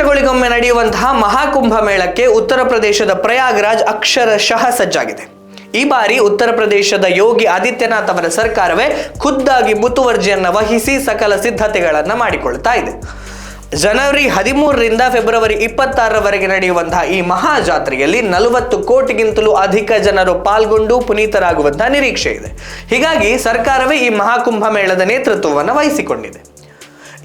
ವರ್ಷಗಳಿಗೊಮ್ಮೆ ನಡೆಯುವಂತಹ ಮಹಾಕುಂಭ ಮೇಳಕ್ಕೆ ಉತ್ತರ ಪ್ರದೇಶದ ಪ್ರಯಾಗ್ರಾಜ್ ಅಕ್ಷರಶಃ ಸಜ್ಜಾಗಿದೆ. ಈ ಬಾರಿ ಉತ್ತರ ಪ್ರದೇಶದ ಯೋಗಿ ಆದಿತ್ಯನಾಥ್ ಅವರ ಸರ್ಕಾರವೇ ಖುದ್ದಾಗಿ ಮುತುವರ್ಜಿಯನ್ನ ವಹಿಸಿ ಸಕಲ ಸಿದ್ಧತೆಗಳನ್ನು ಮಾಡಿಕೊಳ್ತಾ ಇದೆ. ಜನವರಿ ಹದಿಮೂರರಿಂದ ಫೆಬ್ರವರಿ ಇಪ್ಪತ್ತಾರರವರೆಗೆ ನಡೆಯುವಂತಹ ಈ ಮಹಾ ಜಾತ್ರೆಯಲ್ಲಿ ನಲವತ್ತು ಕೋಟಿಗಿಂತಲೂ ಅಧಿಕ ಜನರು ಪಾಲ್ಗೊಂಡು ಪುನೀತರಾಗುವಂತಹ ನಿರೀಕ್ಷೆ ಇದೆ. ಹೀಗಾಗಿ ಸರ್ಕಾರವೇ ಈ ಮಹಾಕುಂಭ ಮೇಳದ ನೇತೃತ್ವವನ್ನು ವಹಿಸಿಕೊಂಡಿದೆ.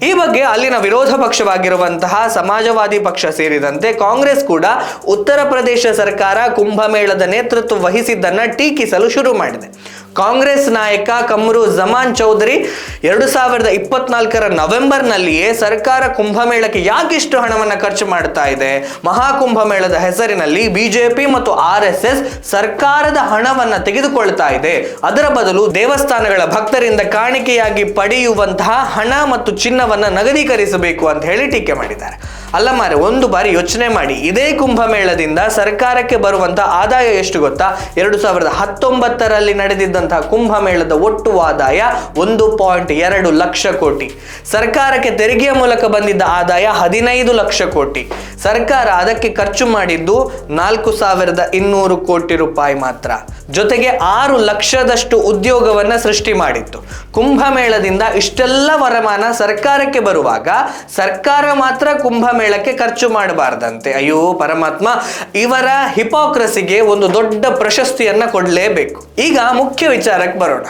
ಈ ಬಗ್ಗೆ ಅಲ್ಲಿನ ವಿರೋಧ ಪಕ್ಷವಾಗಿರುವಂತಹ ಸಮಾಜವಾದಿ ಪಕ್ಷ ಸೇರಿದಂತೆ ಕಾಂಗ್ರೆಸ್ ಕೂಡ ಉತ್ತರ ಪ್ರದೇಶ ಸರ್ಕಾರ ಕುಂಭಮೇಳದ ನೇತೃತ್ವ ವಹಿಸಿದ್ದನ್ನ ಟೀಕಿಸಲು ಶುರು ಮಾಡಿದೆ. ಕಾಂಗ್ರೆಸ್ ನಾಯಕ ಕಮ್ರು ಜಮಾನ್ ಚೌಧರಿ ಎರಡು ಸಾವಿರದ ಇಪ್ಪತ್ನಾಲ್ಕರ ನವೆಂಬರ್ನಲ್ಲಿಯೇ ಸರ್ಕಾರ ಕುಂಭಮೇಳಕ್ಕೆ ಯಾಕಿಷ್ಟು ಹಣವನ್ನು ಖರ್ಚು ಮಾಡ್ತಾ ಇದೆ? ಮಹಾಕುಂಭಮೇಳದ ಹೆಸರಿನಲ್ಲಿ ಬಿಜೆಪಿ ಮತ್ತು ಆರ್ ಎಸ್ ಎಸ್ ಸರ್ಕಾರದ ಹಣವನ್ನು ತೆಗೆದುಕೊಳ್ತಾ ಇದೆ. ಅದರ ಬದಲು ದೇವಸ್ಥಾನಗಳ ಭಕ್ತರಿಂದ ಕಾಣಿಕೆಯಾಗಿ ಪಡೆಯುವಂತಹ ಹಣ ಮತ್ತು ಚಿನ್ನವನ್ನು ನಗದೀಕರಿಸಬೇಕು ಅಂತ ಹೇಳಿ ಟೀಕೆ ಮಾಡಿದ್ದಾರೆ. ಅಲ್ಲ ಮಾರೆ, ಒಂದು ಬಾರಿ ಯೋಚನೆ ಮಾಡಿ. ಇದೇ ಕುಂಭಮೇಳದಿಂದ ಸರ್ಕಾರಕ್ಕೆ ಬರುವಂತಹ ಆದಾಯ ಎಷ್ಟು ಗೊತ್ತಾ? ಎರಡು ಸಾವಿರದ ಹತ್ತೊಂಬತ್ತರಲ್ಲಿ ನಡೆದಿದ್ದಂತಹ ಕುಂಭಮೇಳದ ಒಟ್ಟು ಆದಾಯ ಒಂದು ಪಾಯಿಂಟ್ ಎರಡು ಲಕ್ಷ ಕೋಟಿ. ಸರ್ಕಾರಕ್ಕೆ ತೆರಿಗೆಯ ಮೂಲಕ ಬಂದಿದ್ದ ಆದಾಯ ಹದಿನೈದು ಲಕ್ಷ ಕೋಟಿ. ಸರ್ಕಾರ ಅದಕ್ಕೆ ಖರ್ಚು ಮಾಡಿದ್ದು ನಾಲ್ಕು ಸಾವಿರದ ಇನ್ನೂರು ಕೋಟಿ ರೂಪಾಯಿ ಮಾತ್ರ. ಜೊತೆಗೆ ಆರು ಲಕ್ಷದಷ್ಟು ಉದ್ಯೋಗವನ್ನ ಸೃಷ್ಟಿ ಮಾಡಿತ್ತು. ಕುಂಭಮೇಳದಿಂದ ಇಷ್ಟೆಲ್ಲ ವರಮಾನ ಸರ್ಕಾರಕ್ಕೆ ಬರುವಾಗ ಸರ್ಕಾರ ಮಾತ್ರ ಕುಂಭಮೇಳಕ್ಕೆ ಖರ್ಚು ಮಾಡಬಾರ್ದಂತೆ. ಅಯ್ಯೋ, ಪರಮಾತ್ಮ, ಇವರ ಹಿಪೋಕ್ರಸಿಗೆ ಒಂದು ದೊಡ್ಡ ಪ್ರಶಸ್ತಿಯನ್ನ ಕೊಡಲೇಬೇಕು. ಈಗ ಮುಖ್ಯ ವಿಚಾರಕ್ಕೆ ಬರೋಣ.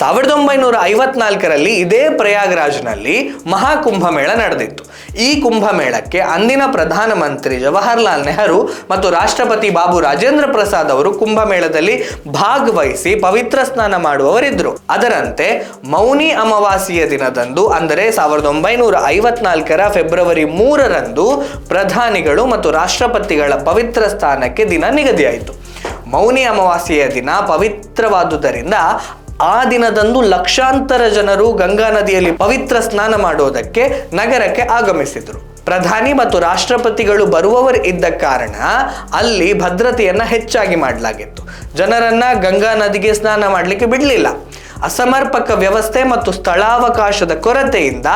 ಸಾವಿರದ ಒಂಬೈನೂರ ಐವತ್ನಾಲ್ಕರಲ್ಲಿ ಇದೇ ಪ್ರಯಾಗ್ರಾಜ್ನಲ್ಲಿ ಮಹಾಕುಂಭಮೇಳ ನಡೆದಿತ್ತು. ಈ ಕುಂಭಮೇಳಕ್ಕೆ ಅಂದಿನ ಪ್ರಧಾನಮಂತ್ರಿ ಜವಾಹರ್ಲಾಲ್ ನೆಹರು ಮತ್ತು ರಾಷ್ಟ್ರಪತಿ ಬಾಬು ರಾಜೇಂದ್ರ ಪ್ರಸಾದ್ ಅವರು ಕುಂಭಮೇಳದಲ್ಲಿ ಭಾಗವಹಿಸಿ ಪವಿತ್ರ ಸ್ನಾನ ಮಾಡುವವರಿದ್ದರು. ಅದರಂತೆ ಮೌನಿ ಅಮಾವಾಸ್ಯೆಯ ದಿನದಂದು ಅಂದರೆ ಸಾವಿರದ ಒಂಬೈನೂರ ಐವತ್ನಾಲ್ಕರ ಫೆಬ್ರವರಿ ಮೂರರಂದು ಪ್ರಧಾನಿಗಳು ಮತ್ತು ರಾಷ್ಟ್ರಪತಿಗಳ ಪವಿತ್ರ ಸ್ಥಾನಕ್ಕೆ ದಿನ ನಿಗದಿಯಾಯಿತು. ಮೌನಿ ಅಮಾವಾಸ್ಯೆಯ ದಿನ ಪವಿತ್ರವಾದುದರಿಂದ ಆ ದಿನದಂದು ಲಕ್ಷಾಂತರ ಜನರು ಗಂಗಾ ನದಿಯಲ್ಲಿ ಪವಿತ್ರ ಸ್ನಾನ ಮಾಡುವುದಕ್ಕೆ ನಗರಕ್ಕೆ ಆಗಮಿಸಿದರು. ಪ್ರಧಾನಿ ಮತ್ತು ರಾಷ್ಟ್ರಪತಿಗಳು ಬರುವವರು ಇದ್ದ ಕಾರಣ ಅಲ್ಲಿ ಭದ್ರತೆಯನ್ನ ಹೆಚ್ಚಾಗಿ ಮಾಡಲಾಗಿತ್ತು. ಜನರನ್ನ ಗಂಗಾ ನದಿಗೆ ಸ್ನಾನ ಮಾಡಲಿಕ್ಕೆ ಬಿಡಲಿಲ್ಲ. ಅಸಮರ್ಪಕ ವ್ಯವಸ್ಥೆ ಮತ್ತು ಸ್ಥಳಾವಕಾಶದ ಕೊರತೆಯಿಂದ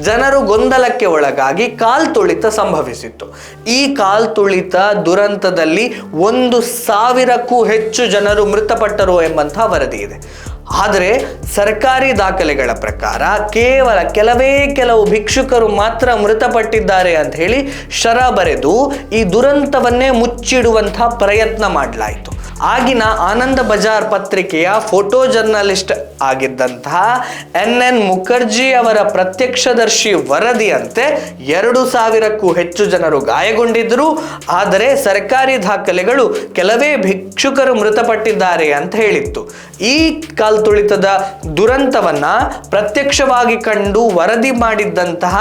ಜನರು ಗೊಂದಲಕ್ಕೆ ಒಳಗಾಗಿ ಕಾಲ್ತುಳಿತ ಸಂಭವಿಸಿತ್ತು. ಈ ಕಾಲ್ತುಳಿತ ದುರಂತದಲ್ಲಿ ಒಂದು ಸಾವಿರಕ್ಕೂ ಹೆಚ್ಚು ಜನರು ಮೃತಪಟ್ಟರು ಎಂಬಂತಹ ವರದಿ ಇದೆ. ಆದರೆ ಸರ್ಕಾರಿ ದಾಖಲೆಗಳ ಪ್ರಕಾರ ಕೇವಲ ಕೆಲವೇ ಕೆಲವು ಭಿಕ್ಷುಕರು ಮಾತ್ರ ಮೃತಪಟ್ಟಿದ್ದಾರೆ ಅಂತ ಹೇಳಿ ಶರ ಬರೆದು ಈ ದುರಂತವನ್ನೇ ಮುಚ್ಚಿಡುವಂತಹ ಪ್ರಯತ್ನ ಮಾಡಲಾಯಿತು. ಆಗಿನ ಆನಂದ ಬಜಾರ್ ಪತ್ರಿಕೆಯ ಫೋಟೋ ಜರ್ನಲಿಸ್ಟ್ ಆಗಿದ್ದಂತಹ ಎನ್ ಎನ್ ಮುಖರ್ಜಿ ಅವರ ಪ್ರತ್ಯಕ್ಷದರ್ಶಿ ವರದಿಯಂತೆ ಎರಡು ಸಾವಿರಕ್ಕೂ ಹೆಚ್ಚು ಜನರು ಗಾಯಗೊಂಡಿದ್ದರು. ಆದರೆ ಸರ್ಕಾರಿ ದಾಖಲೆಗಳು ಕೆಲವೇ ಭಿಕ್ಷುಕರು ಮೃತಪಟ್ಟಿದ್ದಾರೆ ಅಂತ ಹೇಳಿತ್ತು. ಈ ಕಾಲ್ತುಳಿತದ ದುರಂತವನ್ನ ಪ್ರತ್ಯಕ್ಷವಾಗಿ ಕಂಡು ವರದಿ ಮಾಡಿದ್ದಂತಹ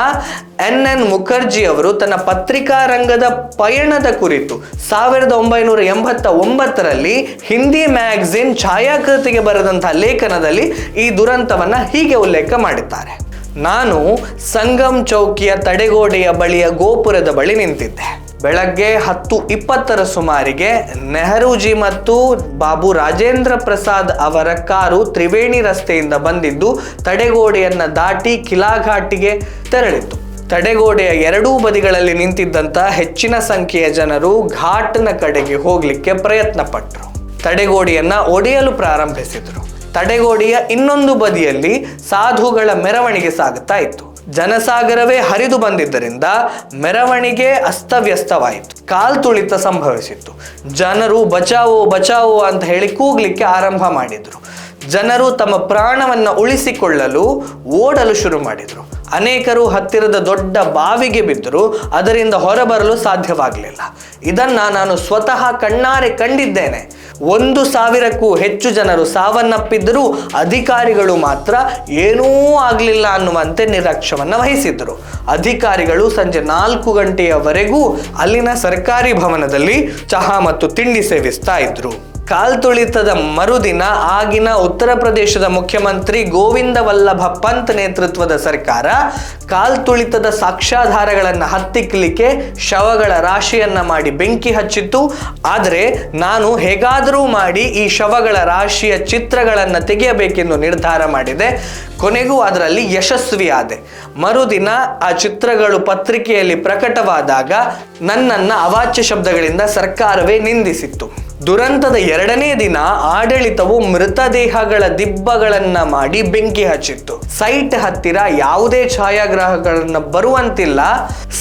ಎನ್ ಎನ್ ಮುಖರ್ಜಿ ಅವರು ತನ್ನ ಪತ್ರಿಕಾ ರಂಗದ ಪಯಣದ ಕುರಿತು ಸಾವಿರದ ಒಂಬೈನೂರ ಎಂಬತ್ತ ಒಂಬತ್ತರಲ್ಲಿ ಹಿಂದಿ ಮ್ಯಾಗಝಿನ್ ಛಾಯಾಕೃತಿಗೆ ಬರೆದಂತಹ ಲೇಖನದಲ್ಲಿ ಈ ದುರಂತವನ್ನ ಹೀಗೆ ಉಲ್ಲೇಖ ಮಾಡಿದ್ದಾರೆ. ನಾನು ಸಂಗಮ್ ಚೌಕಿಯ ತಡೆಗೋಡೆಯ ಬಳಿಯ ಗೋಪುರದ ಬಳಿ ನಿಂತಿದ್ದೆ. ಬೆಳಗ್ಗೆ ಹತ್ತು ಇಪ್ಪತ್ತರ ಸುಮಾರಿಗೆ ನೆಹರೂಜಿ ಮತ್ತು ಬಾಬು ರಾಜೇಂದ್ರ ಪ್ರಸಾದ್ ಅವರ ಕಾರು ತ್ರಿವೇಣಿ ರಸ್ತೆಯಿಂದ ಬಂದಿದ್ದು ತಡೆಗೋಡೆಯನ್ನ ದಾಟಿ ಕಿಲಾಘಾಟಿಗೆ ತೆರಳಿತು ತಡೆಗೋಡೆಯ ಎರಡೂ ಬದಿಗಳಲ್ಲಿ ನಿಂತಿದ್ದಂತ ಹೆಚ್ಚಿನ ಸಂಖ್ಯೆಯ ಜನರು ಘಾಟ್ನ ಕಡೆಗೆ ಹೋಗ್ಲಿಕ್ಕೆ ಪ್ರಯತ್ನ ಪಟ್ಟರು ತಡೆಗೋಡೆಯನ್ನ ಒಡೆಯಲು ಪ್ರಾರಂಭಿಸಿದರು. ತಡೆಗೋಡೆಯ ಇನ್ನೊಂದು ಬದಿಯಲ್ಲಿ ಸಾಧುಗಳ ಮೆರವಣಿಗೆ ಸಾಗುತ್ತಾ ಇತ್ತು. ಜನಸಾಗರವೇ ಹರಿದು ಬಂದಿದ್ದರಿಂದ ಮೆರವಣಿಗೆ ಅಸ್ತವ್ಯಸ್ತವಾಯಿತು. ಕಾಲ್ತುಳಿತ ಸಂಭವಿಸಿತ್ತು. ಜನರು ಬಚಾವೋ ಬಚಾವೋ ಅಂತ ಹೇಳಿ ಕೂಗ್ಲಿಕ್ಕೆ ಆರಂಭ ಮಾಡಿದರು. ಜನರು ತಮ್ಮ ಪ್ರಾಣವನ್ನ ಉಳಿಸಿಕೊಳ್ಳಲು ಓಡಲು ಶುರು ಮಾಡಿದರು. ಅನೇಕರು ಹತ್ತಿರದ ದೊಡ್ಡ ಬಾವಿಗೆ ಬಿದ್ದರೂ ಅದರಿಂದ ಹೊರಬರಲು ಸಾಧ್ಯವಾಗಲಿಲ್ಲ. ಇದನ್ನ ನಾನು ಸ್ವತಃ ಕಣ್ಣಾರೆ ಕಂಡಿದ್ದೇನೆ. ಒಂದು ಸಾವಿರಕ್ಕೂ ಹೆಚ್ಚು ಜನರು ಸಾವನ್ನಪ್ಪಿದ್ದರೂ ಅಧಿಕಾರಿಗಳು ಮಾತ್ರ ಏನೂ ಆಗಲಿಲ್ಲ ಅನ್ನುವಂತೆ ನಿರ್ಲಕ್ಷ್ಯವನ್ನು ವಹಿಸಿದ್ದರು. ಅಧಿಕಾರಿಗಳು ಸಂಜೆ ನಾಲ್ಕು ಗಂಟೆಯವರೆಗೂ ಅಲ್ಲಿನ ಸರ್ಕಾರಿ ಭವನದಲ್ಲಿ ಚಹಾ ಮತ್ತು ತಿಂಡಿ ಸೇವಿಸ್ತಾ ಇದ್ರು. ಕಾಲ್ತುಳಿತದ ಮರುದಿನ ಆಗಿನ ಉತ್ತರ ಪ್ರದೇಶದ ಮುಖ್ಯಮಂತ್ರಿ ಗೋವಿಂದ ವಲ್ಲಭ ಪಂತ್ ನೇತೃತ್ವದ ಸರ್ಕಾರ ಕಾಲ್ತುಳಿತದ ಸಾಕ್ಷ್ಯಾಧಾರಗಳನ್ನು ಹತ್ತಿಕ್ಕಲಿಕ್ಕೆ ಶವಗಳ ರಾಶಿಯನ್ನ ಮಾಡಿ ಬೆಂಕಿ ಹಚ್ಚಿತ್ತು. ಆದರೆ ನಾನು ಹೇಗಾದರೂ ಮಾಡಿ ಈ ಶವಗಳ ರಾಶಿಯ ಚಿತ್ರಗಳನ್ನು ತೆಗೆಯಬೇಕೆಂದು ನಿರ್ಧಾರ ಮಾಡಿದೆ. ಕೊನೆಗೂ ಅದರಲ್ಲಿ ಯಶಸ್ವಿಯಾದೆ. ಮರುದಿನ ಆ ಚಿತ್ರಗಳು ಪತ್ರಿಕೆಯಲ್ಲಿ ಪ್ರಕಟವಾದಾಗ ನನ್ನನ್ನು ಅವಾಚ್ಯ ಶಬ್ದಗಳಿಂದ ಸರ್ಕಾರವೇ ನಿಂದಿಸಿತ್ತು. ದುರಂತದ ಎರಡನೇ ದಿನ ಆಡಳಿತವು ಮೃತದೇಹಗಳ ದಿಬ್ಬಗಳನ್ನ ಮಾಡಿ ಬೆಂಕಿ ಹಚ್ಚಿತ್ತು. ಸೈಟ್ ಹತ್ತಿರ ಯಾವುದೇ ಛಾಯಾಗ್ರಾಹಕರನ್ನ ಬರುವಂತಿಲ್ಲ.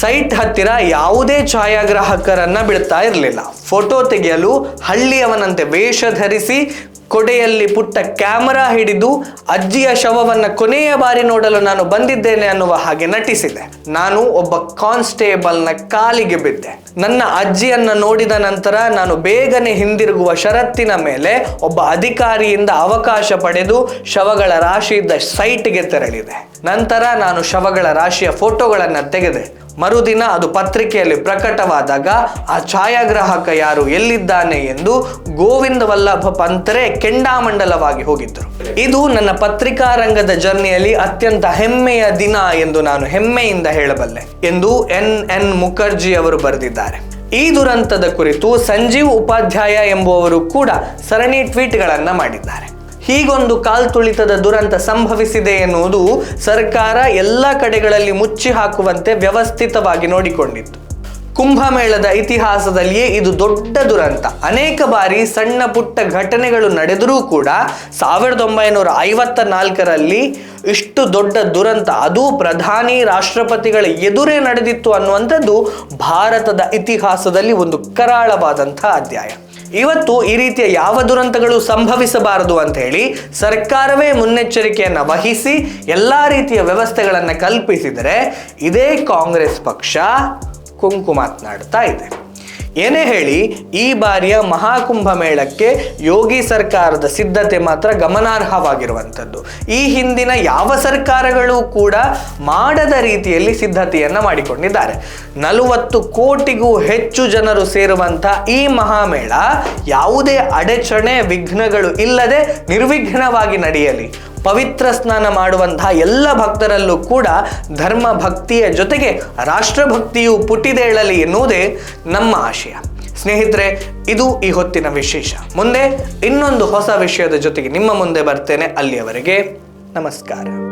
ಸೈಟ್ ಹತ್ತಿರ ಯಾವುದೇ ಛಾಯಾಗ್ರಾಹಕರನ್ನ ಬಿಡ್ತಾ ಇರಲಿಲ್ಲ. ಫೋಟೋ ತೆಗೆಯಲು ಹಳ್ಳಿಯವನಂತೆ ವೇಷ ಧರಿಸಿ ಕೊಡೆಯಲ್ಲಿ ಪುಟ್ಟ ಕ್ಯಾಮರಾ ಹಿಡಿದು ಅಜ್ಜಿಯ ಶವವನ್ನು ಕೊನೆಯ ಬಾರಿ ನೋಡಲು ನಾನು ಬಂದಿದ್ದೇನೆ ಅನ್ನುವ ಹಾಗೆ ನಟಿಸಿದೆ. ನಾನು ಒಬ್ಬ ಕಾನ್ಸ್ಟೇಬಲ್ನ ಕಾಲಿಗೆ ಬಿದ್ದೆ. ನನ್ನ ಅಜ್ಜಿಯನ್ನ ನೋಡಿದ ನಂತರ ನಾನು ಬೇಗನೆ ಹಿಂದಿರುಗುವ ಷರತ್ತಿನ ಮೇಲೆ ಒಬ್ಬ ಅಧಿಕಾರಿಯಿಂದ ಅವಕಾಶ ಪಡೆದು ಶವಗಳ ರಾಶಿ ಇದ್ದ ಸೈಟ್ಗೆ ತೆರಳಿದೆ. ನಂತರ ನಾನು ಶವಗಳ ರಾಶಿಯ ಫೋಟೋಗಳನ್ನು ತೆಗೆದೆ. ಮರುದಿನ ಅದು ಪತ್ರಿಕೆಯಲ್ಲಿ ಪ್ರಕಟವಾದಾಗ ಆ ಛಾಯಾಗ್ರಾಹಕ ಯಾರು ಎಲ್ಲಿದ್ದಾನೆ ಎಂದು ಗೋವಿಂದ ವಲ್ಲಭ ಪಂತರೆ ಕೆಂಡಾಮಂಡಲವಾಗಿ ಹೋಗಿದ್ದರು. ಇದು ನನ್ನ ಪತ್ರಿಕಾ ರಂಗದ ಜರ್ನಿಯಲ್ಲಿ ಅತ್ಯಂತ ಹೆಮ್ಮೆಯ ದಿನ ಎಂದು ನಾನು ಹೆಮ್ಮೆಯಿಂದ ಹೇಳಬಲ್ಲೆ ಎಂದು ಎನ್ ಎನ್ ಮುಖರ್ಜಿ ಅವರು ಬರೆದಿದ್ದಾರೆ. ಈ ದುರಂತದ ಕುರಿತು ಸಂಜೀವ್ ಉಪಾಧ್ಯಾಯ ಎಂಬುವವರು ಕೂಡ ಸರಣಿ ಟ್ವೀಟ್ಗಳನ್ನು ಮಾಡಿದ್ದಾರೆ. ಹೀಗೊಂದು ಕಾಲ್ತುಳಿತದ ದುರಂತ ಸಂಭವಿಸಿದೆ ಎನ್ನುವುದು ಸರ್ಕಾರ ಎಲ್ಲ ಕಡೆಗಳಲ್ಲಿ ಮುಚ್ಚಿ ಹಾಕುವಂತೆ ವ್ಯವಸ್ಥಿತವಾಗಿ ನೋಡಿಕೊಂಡಿತ್ತು. ಕುಂಭಮೇಳದ ಇತಿಹಾಸದಲ್ಲಿಯೇ ಇದು ದೊಡ್ಡ ದುರಂತ. ಅನೇಕ ಬಾರಿ ಸಣ್ಣ ಪುಟ್ಟ ಘಟನೆಗಳು ನಡೆದರೂ ಕೂಡ ಸಾವಿರದ ಒಂಬೈನೂರ ಐವತ್ತ ನಾಲ್ಕರಲ್ಲಿ ಇಷ್ಟು ದೊಡ್ಡ ದುರಂತ, ಅದು ಪ್ರಧಾನಿ, ರಾಷ್ಟ್ರಪತಿಗಳ ಎದುರೇ ನಡೆದಿತ್ತು ಅನ್ನುವಂಥದ್ದು ಭಾರತದ ಇತಿಹಾಸದಲ್ಲಿ ಒಂದು ಕರಾಳವಾದಂಥ ಅಧ್ಯಾಯ. ಇವತ್ತು ಈ ರೀತಿಯ ಯಾವ ದುರಂತಗಳು ಸಂಭವಿಸಬಾರದು ಅಂತ ಹೇಳಿ ಸರ್ಕಾರವೇ ಮುನ್ನೆಚ್ಚರಿಕೆಯನ್ನು ವಹಿಸಿ ಎಲ್ಲ ರೀತಿಯ ವ್ಯವಸ್ಥೆಗಳನ್ನು ಕಲ್ಪಿಸಿದರೆ ಇದೇ ಕಾಂಗ್ರೆಸ್ ಪಕ್ಷ ಕುಂಕು ಮಾತನಾಡ್ತಾ ಇದೆ. ಏನೇ ಹೇಳಿ, ಈ ಬಾರಿಯ ಮಹಾಕುಂಭ ಮೇಳಕ್ಕೆ ಯೋಗಿ ಸರ್ಕಾರದ ಸಿದ್ಧತೆ ಮಾತ್ರ ಗಮನಾರ್ಹವಾಗಿರುವಂಥದ್ದು. ಈ ಹಿಂದಿನ ಯಾವ ಸರ್ಕಾರಗಳು ಕೂಡ ಮಾಡದ ರೀತಿಯಲ್ಲಿ ಸಿದ್ಧತೆಯನ್ನು ಮಾಡಿಕೊಂಡಿದ್ದಾರೆ. ನಲವತ್ತು ಕೋಟಿಗೂ ಹೆಚ್ಚು ಜನರು ಸೇರುವಂಥ ಈ ಮಹಾಮೇಳ ಯಾವುದೇ ಅಡಚಣೆ, ವಿಘ್ನಗಳು ಇಲ್ಲದೆ ನಿರ್ವಿಘ್ನವಾಗಿ ನಡೆಯಲಿ. ಪವಿತ್ರ ಸ್ನಾನ ಮಾಡುವಂತಹ ಎಲ್ಲ ಭಕ್ತರಲ್ಲೂ ಕೂಡ ಧರ್ಮ ಭಕ್ತಿಯ ಜೊತೆಗೆ ರಾಷ್ಟ್ರಭಕ್ತಿಯು ಪುಟಿದೇಳಲಿ ಎನ್ನುವುದೇ ನಮ್ಮ ಆಶಯ. ಸ್ನೇಹಿತರೆ, ಇದು ಈ ಹೊತ್ತಿನ ವಿಶೇಷ. ಮುಂದೆ ಇನ್ನೊಂದು ಹೊಸ ವಿಷಯದ ಜೊತೆಗೆ ನಿಮ್ಮ ಮುಂದೆ ಬರ್ತೇನೆ ಅಲ್ಲಿಯವರೆಗೆ. ನಮಸ್ಕಾರ.